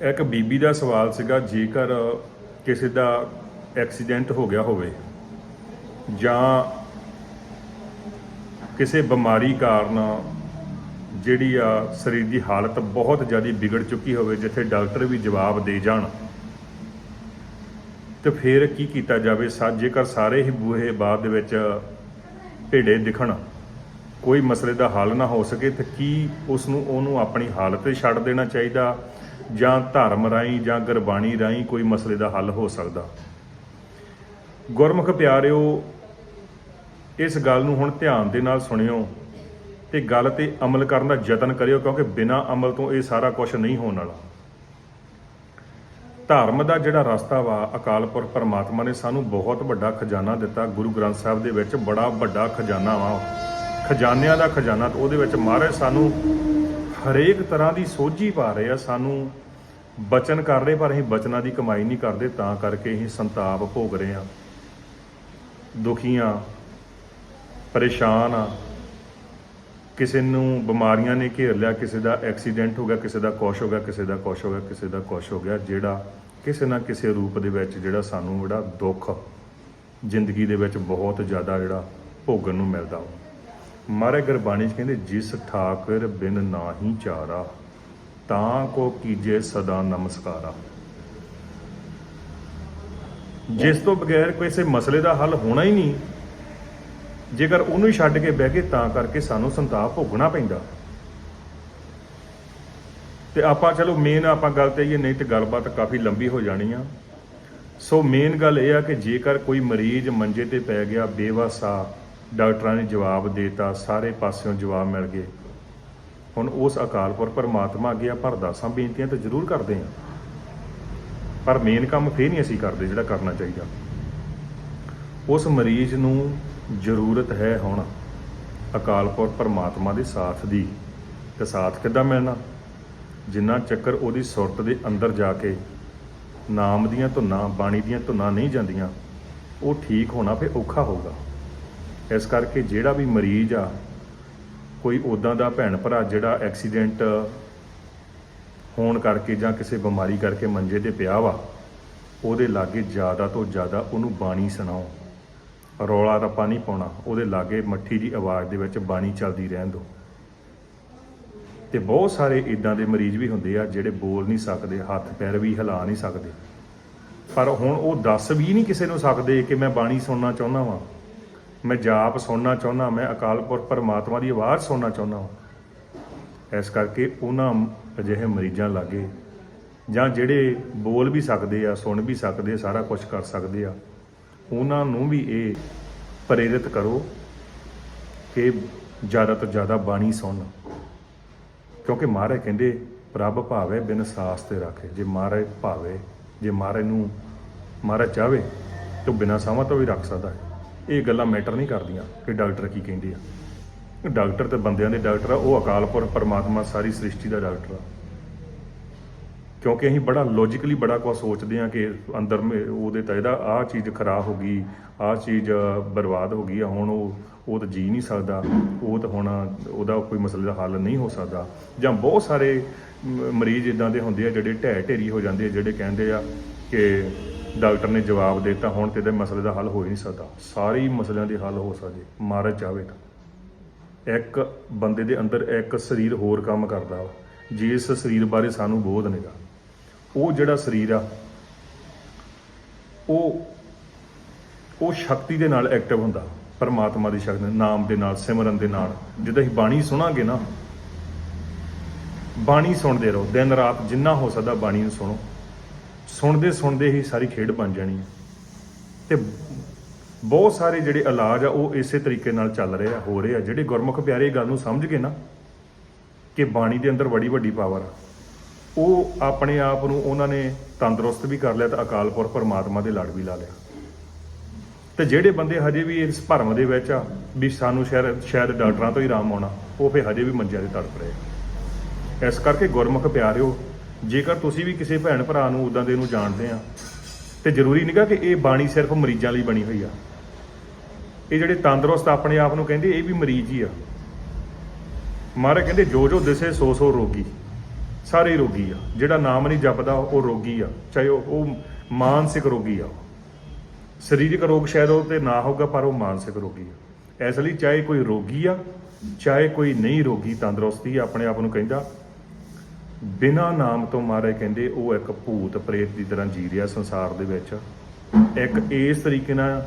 ਇੱਕ ਬੀਬੀ ਦਾ ਸਵਾਲ ਸੀਗਾ, ਜੇਕਰ ਕਿਸੇ ਦਾ ਐਕਸੀਡੈਂਟ ਹੋ ਗਿਆ ਹੋਵੇ ਜਾਂ ਕਿਸੇ ਬਿਮਾਰੀ ਕਾਰਨ ਜਿਹੜੀ ਆ ਸਰੀਰ ਦੀ ਹਾਲਤ ਬਹੁਤ ਜ਼ਿਆਦਾ ਵਿਗੜ ਚੁੱਕੀ ਹੋਵੇ, ਜਿੱਥੇ ਡਾਕਟਰ ਵੀ ਜਵਾਬ ਦੇ ਜਾਣ, ਤੇ ਫਿਰ ਕੀ ਕੀਤਾ ਜਾਵੇ? ਸਾ, ਜੇਕਰ ਸਾਰੇ ਹੀ ਬੂਹੇ ਬਾਅਦ ਦੇ ਵਿੱਚ ਭੇੜੇ ਦਿਖਣ, ਕੋਈ ਮਸਲੇ ਦਾ ਹੱਲ ਨਾ ਹੋ ਸਕੇ, ਤੇ ਕੀ ਉਸ ਨੂੰ ਉਹਨੂੰ ਆਪਣੀ ਹਾਲਤ ਤੇ ਛੱਡ ਦੇਣਾ ਚਾਹੀਦਾ? ਜਾਂ ਧਰਮ ਰਾਹੀਂ ਜਾਂ ਗੁਰਬਾਣੀ ਰਾਹੀਂ ਕੋਈ ਮਸਲੇ ਦਾ ਹੱਲ ਹੋ ਸਕਦਾ। ਗੁਰਮੁਖ ਪਿਆਰਿਓ, ਇਸ ਗੱਲ ਨੂੰ ਹੁਣ ਧਿਆਨ ਦੇ ਨਾਲ ਸੁਣਿਓ ਤੇ ਗੱਲ ਤੇ ਅਮਲ ਕਰਨ ਦਾ ਯਤਨ ਕਰਿਓ, ਕਿਉਂਕਿ ਬਿਨਾਂ ਅਮਲ ਤੋਂ ਇਹ ਸਾਰਾ ਕੁਝ ਨਹੀਂ ਹੋਣ ਵਾਲਾ। ਧਰਮ ਦਾ ਜਿਹੜਾ ਰਸਤਾ ਵਾ, ਅਕਾਲ ਪੁਰਖ ਪਰਮਾਤਮਾ ਨੇ ਸਾਨੂੰ ਬਹੁਤ ਵੱਡਾ ਖਜ਼ਾਨਾ ਦਿੱਤਾ। ਗੁਰੂ ਗ੍ਰੰਥ ਸਾਹਿਬ ਦੇ ਵਿੱਚ ਬੜਾ ਵੱਡਾ ਖਜ਼ਾਨਾ ਵਾ। ਖਜ਼ਾਨਿਆਂ ਦਾ ਖਜ਼ਾਨਾ, ਤੇ ਉਹਦੇ ਵਿੱਚ ਮਹਾਰਾਜ ਸਾਨੂੰ ਹਰੇਕ ਤਰ੍ਹਾਂ ਦੀ ਸੋਝੀ ਪਾ ਰਹੇ ਆ, ਸਾਨੂੰ ਬਚਨ ਕਰ ਰਹੇ, ਪਰ ਅਸੀਂ ਬਚਨਾਂ ਦੀ ਕਮਾਈ ਨਹੀਂ ਕਰਦੇ, ਤਾਂ ਕਰਕੇ ਅਸੀਂ ਸੰਤਾਪ ਭੋਗ ਰਹੇ ਆ ਦੁਖੀਆਂ, ਪਰੇਸ਼ਾਨ ਆ, ਕਿਸੇ ਨੂੰ ਬਿਮਾਰੀਆਂ ਨੇ ਘੇਰ ਲਿਆ, ਕਿਸੇ ਦਾ ਐਕਸੀਡੈਂਟ ਹੋ ਗਿਆ, ਕਿਸੇ ਦਾ ਕੁਛ ਹੋ ਗਿਆ, ਕਿਸੇ ਦਾ ਕੁਛ ਹੋ ਗਿਆ, ਕਿਸੇ ਦਾ ਕੁਛ ਹੋ ਗਿਆ, ਜਿਹੜਾ ਕਿਸੇ ਨਾ ਕਿਸੇ ਰੂਪ ਦੇ ਵਿੱਚ ਜਿਹੜਾ ਸਾਨੂੰ ਜਿਹੜਾ ਦੁੱਖ ਜ਼ਿੰਦਗੀ ਦੇ ਵਿੱਚ ਬਹੁਤ ਜ਼ਿਆਦਾ ਜਿਹੜਾ ਭੋਗਣ ਨੂੰ ਮਿਲਦਾ ਵਾ। ਮਹਾਰਾਜ ਗੁਰਬਾਣੀ ਚ ਕਹਿੰਦੇ, ਜਿਸ ਠਾਕਰ ਬਿਨ ਨਾਹੀ ਚਾਰਾ, ਤਾਂ ਕੋ ਕੀਜੇ ਸਦਾ ਨਮਸਕਾਰਾ। ਜਿਸ ਤੋਂ ਬਗੈਰ ਕਿਸੇ ਮਸਲੇ ਦਾ ਹੱਲ ਹੋਣਾ ਹੀ ਨਹੀਂ, ਜੇਕਰ ਉਹਨੂੰ ਛੱਡ ਕੇ ਬਹਿ ਕੇ ਤਾਂ ਕਰਕੇ ਸਾਨੂੰ ਸੰਤਾਪ ਭੋਗਣਾ ਪੈਂਦਾ। ਤੇ ਆਪਾਂ ਚਲੋ ਮੇਨ ਆਪਾਂ ਗੱਲ ਤੇ ਇਹ ਨਹੀਂ ਤੇ ਗੱਲਬਾਤ ਕਾਫੀ ਲੰਬੀ ਹੋ ਜਾਣੀ ਆ। ਸੋ ਮੇਨ ਗੱਲ ਇਹ ਆ ਕਿ ਜੇਕਰ ਕੋਈ ਮਰੀਜ਼ ਮੰਜੇ ਤੇ ਪੈ ਗਿਆ, ਬੇਵਸਾ ਡਾਕਟਰਾਂ ਨੇ ਜਵਾਬ ਦੇਤਾ, ਸਾਰੇ ਪਾਸਿਓਂ ਜਵਾਬ ਮਿਲ ਗਏ। ਹੁਣ ਉਸ ਅਕਾਲ ਪੁਰਖ ਪਰਮਾਤਮਾ ਅੱਗੇ ਆਪਾਂ ਅਰਦਾਸਾਂ, ਬੇਨਤੀਆਂ ਤਾਂ ਜ਼ਰੂਰ ਕਰਦੇ ਆ ਪਰ ਮੇਨ ਕੰਮ ਫੇਰ ਨਹੀਂ ਅਸੀਂ ਕਰਦੇ ਜਿਹੜਾ ਕਰਨਾ ਚਾਹੀਦਾ। ਉਸ ਮਰੀਜ਼ ਨੂੰ ਜ਼ਰੂਰਤ ਹੈ ਹੁਣ ਅਕਾਲ ਪੁਰਖ ਪਰਮਾਤਮਾ ਦੇ ਸਾਥ ਦੀ। ਤੇ ਸਾਥ ਕਿੱਦਾਂ ਮਿਲਣਾ? ਜਿੰਨਾ ਚੱਕਰ ਉਹਦੀ ਸੁਰਤ ਦੇ ਅੰਦਰ ਜਾ ਕੇ ਨਾਮ ਦੀਆਂ ਧੁਨਾਂ, ਬਾਣੀ ਦੀਆਂ ਧੁਨਾਂ ਨਹੀਂ ਜਾਂਦੀਆਂ, ਉਹ ਠੀਕ ਹੋਣਾ ਫੇ ਔਖਾ ਹੋਊਗਾ। ਇਸ ਕਰਕੇ ਜਿਹੜਾ ਵੀ ਮਰੀਜ਼ ਆ, ਕੋਈ ਉਦਾਂ ਦਾ ਭੈਣ ਭਰਾ ਜਿਹੜਾ ਐਕਸੀਡੈਂਟ ਹੋਣ ਕਰਕੇ ਜਾਂ ਕਿਸੇ ਬਿਮਾਰੀ ਕਰਕੇ ਮੰਜੇ ਤੇ ਪਿਆ ਵਾ, ਉਹਦੇ ਲਾਗੇ ਜ਼ਿਆਦਾ ਤੋਂ ਜ਼ਿਆਦਾ ਉਹਨੂੰ ਬਾਣੀ ਸੁਣਾਓ। ਰੌਲਾ ਰੱਪਾ ਨਹੀਂ ਪਾਉਣਾ, ਉਹਦੇ ਲਾਗੇ ਮੱਠੀ ਦੀ ਆਵਾਜ਼ ਦੇ ਵਿੱਚ ਬਾਣੀ ਚੱਲਦੀ ਰਹਿਣ ਦਿਓ। ਤੇ ਬਹੁਤ ਸਾਰੇ ਇਦਾਂ ਦੇ ਮਰੀਜ਼ ਵੀ ਹੁੰਦੇ ਆ ਜਿਹੜੇ ਬੋਲ ਨਹੀਂ ਸਕਦੇ, ਹੱਥ ਪੈਰ ਵੀ ਹਿਲਾ ਨਹੀਂ ਸਕਦੇ। ਪਰ ਹੁਣ ਉਹ ਦੱਸ ਵੀ ਨਹੀਂ ਕਿਸੇ ਨੂੰ ਸਕਦੇ ਕਿ ਮੈਂ ਬਾਣੀ ਸੁਣਨਾ ਚਾਹੁੰਦਾ ਵਾਂ। ਮੈਂ ਜਾਪ ਸੁਣਨਾ ਚਾਹੁੰਦਾ, ਮੈਂ ਅਕਾਲ ਪੁਰਖ ਪਰਮਾਤਮਾ ਦੀ ਆਵਾਜ਼ ਸੁਣਨਾ ਚਾਹੁੰਦਾ ਹਾਂ। ਇਸ ਕਰਕੇ ਉਹਨਾਂ ਅਜਿਹੇ ਮਰੀਜ਼ਾਂ ਲਾਗੇ, ਜਾਂ ਜਿਹੜੇ ਬੋਲ ਵੀ ਸਕਦੇ ਆ, ਸੁਣ ਵੀ ਸਕਦੇ ਸਾਰਾ ਕੁਝ ਕਰ ਸਕਦੇ ਆ, ਉਹਨਾਂ ਨੂੰ ਵੀ ਇਹ ਪ੍ਰੇਰਿਤ ਕਰੋ ਕਿ ਜ਼ਿਆਦਾ ਤੋਂ ਜ਼ਿਆਦਾ ਬਾਣੀ ਸੁਣ। ਕਿਉਂਕਿ ਮਹਾਰਾਜ ਕਹਿੰਦੇ, ਪ੍ਰਭ ਭਾਵੇ ਬਿਨ ਸਾਸ ਤੇ ਰੱਖੇ, ਜੇ ਮਹਾਰਾਜ ਭਾਵੇ, ਜੇ ਮਹਾਰਾਜ ਨੂੰ, ਮਹਾਰਾਜ ਚਾਵੇ ਤਾਂ ਬਿਨਾਂ ਸਾਵਾਂ ਤੋਂ ਵੀ ਰੱਖ ਸਕਦਾ ਹੈ। ਇਹ ਗੱਲਾਂ ਮੈਟਰ ਨਹੀਂ ਕਰਦੀਆਂ ਕਿ ਡਾਕਟਰ ਕੀ ਕਹਿੰਦੇ ਆ। ਡਾਕਟਰ ਤੇ ਬੰਦਿਆਂ ਦੇ ਡਾਕਟਰ ਆ, ਉਹ ਅਕਾਲ ਪੁਰਖ ਪਰਮਾਤਮਾ ਸਾਰੀ ਸ੍ਰਿਸ਼ਟੀ ਦਾ ਡਾਕਟਰ ਆ। ਕਿਉਂਕਿ ਅਸੀਂ ਬੜਾ ਲੌਜੀਕਲੀ ਬੜਾ ਕੁਝ ਸੋਚਦੇ ਆ ਕਿ ਅੰਦਰ ਉਹਦੇ ਤਾਂ ਇਹਦਾ ਆਹ ਚੀਜ਼ ਖਰਾਬ ਹੋ ਗਈ, ਆਹ ਚੀਜ਼ ਬਰਬਾਦ ਹੋ ਗਈ ਆ, ਹੁਣ ਉਹ ਉਹ ਤਾਂ ਜੀ ਨਹੀਂ ਸਕਦਾ, ਉਹ ਤਾਂ ਹੁਣ ਉਹਦਾ ਕੋਈ ਮਸਲੇ ਦਾ ਹੱਲ ਨਹੀਂ ਹੋ ਸਕਦਾ। ਜਾਂ ਬਹੁਤ ਸਾਰੇ ਮ- ਮਰੀਜ਼ ਇਦਾਂ ਦੇ ਹੁੰਦੇ ਆ ਜਿਹੜੇ ਢਹਿ ਢੇਰੀ ਹੋ ਜਾਂਦੇ ਆ, ਜਿਹੜੇ ਕਹਿੰਦੇ ਆ ਕਿ ਡਾਕਟਰ ਨੇ ਜਵਾਬ ਦੇ ਦਿੱਤਾ, ਹੁਣ ਤੇ ਇਹਦੇ ਮਸਲੇ ਦਾ ਹੱਲ ਹੋ ਹੀ ਨਹੀਂ ਸਕਦਾ। ਸਾਰੇ ਹੀ ਮਸਲਿਆਂ ਦੇ ਹੱਲ ਹੋ ਸਕਦੇ ਮਹਾਰਾਜ ਚਾਹਵੇ ਤਾਂ। ਇੱਕ ਬੰਦੇ ਦੇ ਅੰਦਰ ਇੱਕ ਸਰੀਰ ਹੋਰ ਕੰਮ ਕਰਦਾ ਵਾ, ਜਿਸ ਸਰੀਰ ਬਾਰੇ ਸਾਨੂੰ ਬੋਧ ਨਹੀਂਗਾ ਉਹ ਜਿਹੜਾ ਸਰੀਰ ਆ, ਉਹ ਉਹ ਸ਼ਕਤੀ ਦੇ ਨਾਲ ਐਕਟਿਵ ਹੁੰਦਾ, ਪਰਮਾਤਮਾ ਦੀ ਸ਼ਕਤੀ ਨਾਮ ਦੇ ਨਾਲ, ਸਿਮਰਨ ਦੇ ਨਾਲ। ਜਦੋਂ ਅਸੀਂ ਬਾਣੀ ਸੁਣਾਂਗੇ ਨਾ, ਬਾਣੀ ਸੁਣਦੇ ਰਹੋ, ਦਿਨ ਰਾਤ ਜਿੰਨਾ ਹੋ ਸਕਦਾ ਬਾਣੀ ਨੂੰ ਸੁਣੋ। ਸੁਣਦੇ ਸੁਣਦੇ ਹੀ ਸਾਰੀ ਖੇਡ ਬਣ ਜਾਣੀ ਹੈ। ਤੇ ਬਹੁਤ ਸਾਰੇ ਜਿਹੜੇ ਇਲਾਜ ਆ, ਉਹ ਇਸੇ ਤਰੀਕੇ ਨਾਲ ਚੱਲ ਰਹੇ ਆ, ਹੋ ਰਹੇ ਆ। ਜਿਹੜੇ ਗੁਰਮੁਖ ਪਿਆਰੇ ਗੱਲ ਨੂੰ ਸਮਝ ਗਏ ਨਾ ਕਿ ਬਾਣੀ ਦੇ ਅੰਦਰ ਬੜੀ ਵੱਡੀ ਪਾਵਰ ਆ। ਉਹ ਆਪਣੇ ਆਪ ਨੂੰ ਉਹਨਾਂ ਨੇ ਤੰਦਰੁਸਤ ਵੀ ਕਰ ਲਿਆ ਤੇ ਅਕਾਲ ਪੁਰਖ ਪਰਮਾਤਮਾ ਦੇ ਲੜ ਵੀ ਲਾ ਲਿਆ। ਤੇ ਜਿਹੜੇ ਬੰਦੇ ਹਜੇ ਵੀ ਇਸ ਭਰਮ ਦੇ ਵਿੱਚ ਆ, ਵੀ ਸਾਨੂੰ ਸ਼ਾਇਦ ਸ਼ਾਇਦ ਡਾਕਟਰਾਂ ਤੋਂ ਹੀ ਆਰਾਮ ਆਉਣਾ, ਉਹ ਫੇ ਹਜੇ ਵੀ ਮੰਜਿਆਂ ਤੇ ਤੜਪ ਰਹੇ ਆ। ਇਸ ਕਰਕੇ ਗੁਰਮੁਖ ਪਿਆਰਿਓ ਜੇਕਰ ਤੁਸੀਂ ਵੀ ਕਿਸੇ ਭੈਣ ਭਰਾ ਨੂੰ ਉਦਾਂ ਦੇ ਨੂੰ ਜਾਣਦੇ ਆ ਤੇ ਜ਼ਰੂਰੀ ਨਹੀਂਗਾ ਕਿ ਇਹ ਬਾਣੀ ਸਿਰਫ ਮਰੀਜ਼ਾਂ ਲਈ ਬਣੀ ਹੋਈ ਆ। ਇਹ ਜਿਹੜੇ ਤੰਦਰੁਸਤ ਆਪਣੇ ਆਪ ਨੂੰ ਕਹਿੰਦੇ ਇਹ ਵੀ ਮਰੀਜ਼ ਹੀ ਆ। ਮਹਾਰਾਜ ਕਹਿੰਦੇ ਜੋ ਜੋ ਦਿਸੇ ਸੋ ਸੋ ਰੋਗੀ। ਸਾਰੇ ਰੋਗੀ ਆ। ਜਿਹੜਾ ਨਾਮ ਨਹੀਂ ਜਪਦਾ ਉਹ ਰੋਗੀ ਆ। ਚਾਹੇ ਉਹ ਮਾਨਸਿਕ ਰੋਗੀ ਆ। ਉਹ। ਸਰੀਰਕ ਰੋਗ ਸ਼ਾਇਦ ਉਹ ਤੇ ਨਾ ਹੋਊਗਾ ਪਰ ਉਹ ਮਾਨਸਿਕ ਰੋਗੀ ਆ। ਇਸ ਲਈ ਚਾਹੇ ਕੋਈ ਰੋਗੀ ਆ ਚਾਹੇ ਕੋਈ ਨਹੀਂ ਰੋਗੀ ਤੰਦਰੁਸਤੀ ਆ, ਆਪਣੇ ਆਪ ਨੂੰ ਕਹਿੰਦਾ ਬਿਨਾ ਨਾਮ ਤੋਂ ਮਾਰੇ ਕਹਿੰਦੇ ਉਹ ਇੱਕ ਭੂਤ ਪ੍ਰੇਤ ਦੀ ਤਰ੍ਹਾਂ ਜੀ ਰਿਹਾ ਸੰਸਾਰ ਦੇ ਵਿੱਚ। ਇੱਕ ਇਸ ਤਰੀਕੇ ਨਾਲ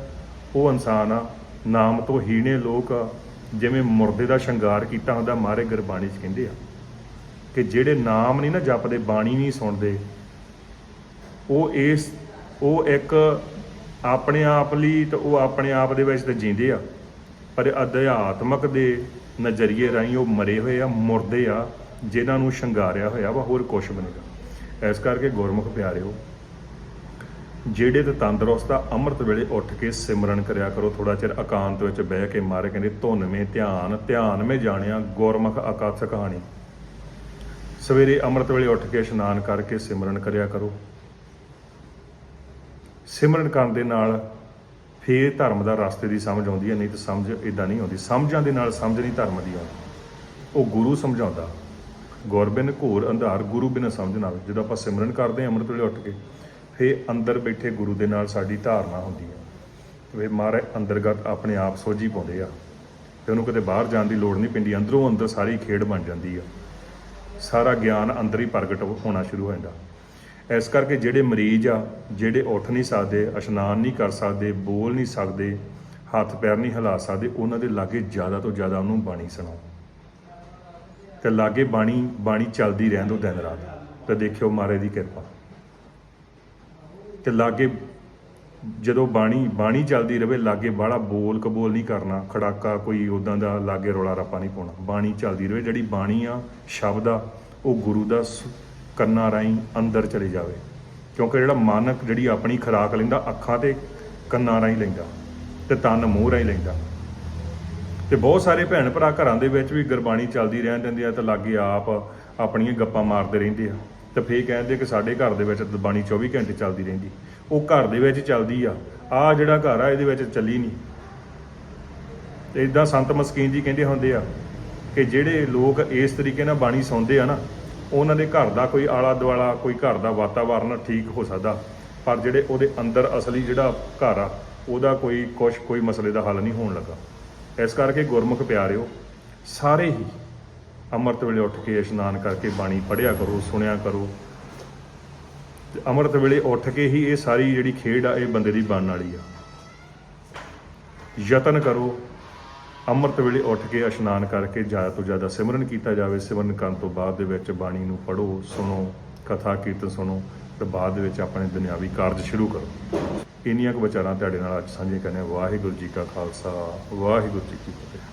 ਉਹ ਇਨਸਾਨ ਆ ਨਾਮ ਤੋਂ ਹੀਣੇ ਲੋਕ ਆ, ਜਿਵੇਂ ਮੁਰਦੇ ਦਾ ਸ਼ਿੰਗਾਰ ਕੀਤਾ ਹੁੰਦਾ ਮਾਰੇ ਗੁਰਬਾਣੀ ਚ ਕਹਿੰਦੇ ਆ ਕਿ ਜਿਹੜੇ ਨਾਮ ਨਹੀਂ ਨਾ ਜਪਦੇ ਬਾਣੀ ਨਹੀਂ ਸੁਣਦੇ ਉਹ ਇਸ ਉਹ ਇੱਕ ਆਪਣੇ ਆਪ ਲਈ ਤੇ ਉਹ ਆਪਣੇ ਆਪ ਦੇ ਵਿੱਚ ਤੇ ਜੀਂਦੇ ਆ। ਪਰ ਅਧਿਆਤਮਕ ਦੇ ਨਜ਼ਰੀਏ ਰਾਹੀਂ ਉਹ ਮਰੇ ਹੋਏ ਆ ਮੁਰਦੇ ਆ ਜਿਨ੍ਹਾਂ ਨੂੰ ਸ਼ਿੰਗਾਰਿਆ ਹੋਇਆ ਵਾ, ਹੋਰ ਕੁਛ ਵੀ ਨਹੀਂਗਾ ਇਸ ਕਰਕੇ ਗੁਰਮੁਖ ਪਿਆਰਿਓ, ਜਿਹੜੇ ਤੇ ਤੰਦਰੁਸਤ ਆ, ਅੰਮ੍ਰਿਤ ਵੇਲੇ ਉੱਠ ਕੇ ਸਿਮਰਨ ਕਰਿਆ ਕਰੋ ਥੋੜਾ ਚਿਰ ਇਕਾਂਤ ਵਿੱਚ ਬਹਿ ਕੇ ਮਾਰੇ ਕਹਿੰਦੇ ਧੁੰਨਵੇਂ ਧਿਆਨ ਧਿਆਨ ਮੇ ਜਾਣਿਆ, ਗੁਰਮੁਖ ਅਕਾਥ ਕਹਾਣੀ। ਸਵੇਰੇ ਅੰਮ੍ਰਿਤ ਵੇਲੇ ਉੱਠ ਕੇ ਇਸ਼ਨਾਨ ਕਰਕੇ ਸਿਮਰਨ ਕਰਿਆ ਕਰੋ। ਸਿਮਰਨ ਕਰਨ ਦੇ ਨਾਲ ਫੇਰ ਧਰਮ ਦਾ ਰਸਤੇ ਦੀ ਸਮਝ ਆਉਂਦੀ ਹੈ, ਨਹੀਂ ਤਾਂ ਸਮਝ ਇਦਾਂ ਨਹੀਂ ਆਉਂਦੀ। ਸਮਝਾਂ ਦੇ ਨਾਲ ਸਮਝ ਨਹੀਂ ਧਰਮ ਦੀ ਆਉਂਦੀ। ਉਹ ਗੁਰੂ ਸਮਝਾਉਂਦਾ। ਗੁਰਬਿਨ ਘੋਰ ਅੰਧਾਰ ਗੁਰੂ ਬਿਨ ਸਮਝ ਨਾ ਆਵੇ। ਜਦੋਂ ਆਪਾਂ ਸਿਮਰਨ ਕਰਦੇ ਹਾਂ ਅੰਮ੍ਰਿਤ ਵੇਲੇ ਉੱਠ ਕੇ, ਫੇਰ ਅੰਦਰ ਬੈਠੇ ਗੁਰੂ ਦੇ ਨਾਲ ਸਾਡੀ ਧਾਰਨਾ ਹੁੰਦੀ ਹੈ। ਵੇ ਮਹਾਰਾਜ ਅੰਦਰਗਤ ਆਪਣੇ ਆਪ ਸੋਝੀ ਪਾਉਂਦੇ ਆ। ਤੇ ਉਹਨੂੰ ਕਿਤੇ ਬਾਹਰ ਜਾਣ ਦੀ ਲੋੜ ਨਹੀਂ ਪੈਂਦੀ, ਅੰਦਰੋਂ ਅੰਦਰ ਸਾਰੀ ਖੇਡ ਬਣ ਜਾਂਦੀ ਆ। ਸਾਰਾ ਗਿਆਨ ਅੰਦਰ ਹੀ ਪ੍ਰਗਟ ਹੋਣਾ ਸ਼ੁਰੂ ਹੋ ਜਾਂਦਾ। ਇਸ ਕਰਕੇ ਜਿਹੜੇ ਮਰੀਜ਼ ਆ, ਜਿਹੜੇ ਉੱਠ ਨਹੀਂ ਸਕਦੇ, ਇਸ਼ਨਾਨ ਨਹੀਂ ਕਰ ਸਕਦੇ, ਬੋਲ ਨਹੀਂ ਸਕਦੇ, ਹੱਥ ਪੈਰ ਨਹੀਂ ਹਿਲਾ ਸਕਦੇ, ਉਹਨਾਂ ਦੇ ਲਾਗੇ ਜ਼ਿਆਦਾ ਤੋਂ ਜ਼ਿਆਦਾ ਉਹਨੂੰ ਬਾਣੀ ਸੁਣਾਓ। ਤੇ ਲਾਗੇ ਬਾਣੀ ਬਾਣੀ ਚੱਲਦੀ ਰਹਿਣ ਦਿਓ ਦਿਨ ਰਾਤ। ਤੇ ਦੇਖਿਓ ਮਾਰੇ ਦੀ ਕਿਰਪਾ। ਤੇ ਲਾਗੇ ਜਦੋਂ ਬਾਣੀ ਬਾਣੀ ਚੱਲਦੀ ਰਵੇ, ਲਾਗੇ ਬਾਹਲਾ ਬੋਲ ਕਬੋਲ ਨਹੀਂ ਕਰਨਾ, ਖੜਾਕਾ ਕੋਈ ਉਦਾਂ ਦਾ ਲਾਗੇ ਰੋਲਾ ਰੱਪਾ ਨਹੀਂ ਪਾਉਣਾ। ਬਾਣੀ ਚੱਲਦੀ ਰਵੇ, ਜਿਹੜੀ ਬਾਣੀ ਆ, ਸ਼ਬਦ ਆ, ਉਹ ਗੁਰੂ ਦਾ ਸ- ਕੰਨਾਂ ਰਾਹੀਂ ਅੰਦਰ ਚਲੇ ਜਾਵੇ। ਕਿਉਂਕਿ ਜਿਹੜਾ ਮਾਨਕ ਜਿਹੜੀ ਆਪਣੀ ਖੁਰਾਕ ਲੈਂਦਾ, ਅੱਖਾਂ ਤੇ ਕੰਨਾਂ ਰਾਹੀਂ ਲੈਂਦਾ, ਤੇ ਤਨ ਮੂੰਹ ਰਾਹੀਂ ਲੈਂਦਾ। ਤੇ ਬਹੁਤ ਸਾਰੇ ਭੈਣ ਭਰਾ ਘਰਾਂ ਦੇ ਵਿੱਚ ਵੀ ਗੁਰਬਾਣੀ ਚੱਲਦੀ ਰਹਿਣ ਦਿੰਦੇ ਆ ਤੇ ਲਾਗੇ ਆਪ ਆਪਣੀਆਂ ਗੱਪਾਂ ਮਾਰਦੇ ਰਹਿੰਦੇ ਆ। ਤੇ ਫੇਰ ਕਹਿੰਦੇ ਕਿ ਸਾਡੇ ਘਰ ਦੇ ਵਿੱਚ ਬਾਣੀ 24 ਘੰਟੇ ਚੱਲਦੀ ਰਹਿੰਦੀ। ਉਹ ਘਰ ਦੇ ਵਿੱਚ ਚੱਲਦੀ ਆ। ਆ ਜਿਹੜਾ ਘਰ ਆ, ਇਹਦੇ ਵਿੱਚ ਚੱਲੀ ਨਹੀਂ। ਤੇ ਇਦਾਂ ਸੰਤ ਮਸਕੀਨ ਜੀ ਕਹਿੰਦੇ ਹੁੰਦੇ ਆ ਕਿ ਜਿਹੜੇ ਲੋਕ ਇਸ ਤਰੀਕੇ ਨਾਲ ਬਾਣੀ ਸੁਣਦੇ ਆ ਨਾ, ਉਹਨਾਂ ਦੇ ਘਰ ਦਾ ਕੋਈ ਆਲਾ ਦੁਆਲਾ, ਕੋਈ ਘਰ ਦਾ ਵਾਤਾਵਰਨ ਠੀਕ ਹੋ ਸਕਦਾ। ਪਰ ਜਿਹੜੇ ਉਹਦੇ ਅੰਦਰ ਅਸਲੀ ਜਿਹੜਾ ਘਰ ਆ, ਉਹਦਾ ਕੋਈ ਕੁਛ, ਕੋਈ ਮਸਲੇ ਦਾ ਹੱਲ ਨਹੀਂ ਹੋਣ ਲੱਗਾ। ਇਸ ਕਰਕੇ ਗੁਰਮੁਖ ਪਿਆਰਿਓ, ਸਾਰੇ ਹੀ ਅੰਮ੍ਰਿਤ ਵੇਲੇ ਉੱਠ ਕੇ ਇਸ਼ਨਾਨ ਕਰਕੇ ਬਾਣੀ ਪੜ੍ਹਿਆ ਕਰੋ, ਸੁਣਿਆ ਕਰੋ। ਤੇ ਅੰਮ੍ਰਿਤ ਵੇਲੇ ਉੱਠ ਕੇ ਹੀ ਇਹ ਸਾਰੀ ਜਿਹੜੀ ਖੇਡ ਆ, ਇਹ ਬੰਦੇ ਦੀ ਬਣਨ ਵਾਲੀ ਆ। ਯਤਨ ਕਰੋ, ਅੰਮ੍ਰਿਤ ਵੇਲੇ ਉੱਠ ਕੇ ਇਸ਼ਨਾਨ ਕਰਕੇ ਜ਼ਿਆਦਾ ਤੋਂ ਜ਼ਿਆਦਾ ਸਿਮਰਨ ਕੀਤਾ ਜਾਵੇ। ਸਿਮਰਨ ਕਰਨ ਤੋਂ ਬਾਅਦ ਦੇ ਵਿੱਚ ਬਾਣੀ ਨੂੰ ਪੜੋ ਸੁਣੋ, ਕਥਾ, ਕੀਰਤਨ ਸੁਣੋ, ਤੇ ਬਾਅਦ ਦੇ ਵਿੱਚ ਆਪਣੇ ਦੁਨਿਆਵੀ ਕਾਰਜ ਸ਼ੁਰੂ ਕਰੋ। ਇੰਨੀਆਂ ਕੁ ਵਿਚਾਰਾਂ ਤੁਹਾਡੇ ਨਾਲ ਅੱਜ ਸਾਂਝੇ ਕਰਨੇ ਵਾਹਿਗੁਰੂ ਜੀ ਕਾ ਖਾਲਸਾ, ਵਾਹਿਗੁਰੂ ਜੀ ਕੀ ਫਤਿਹ।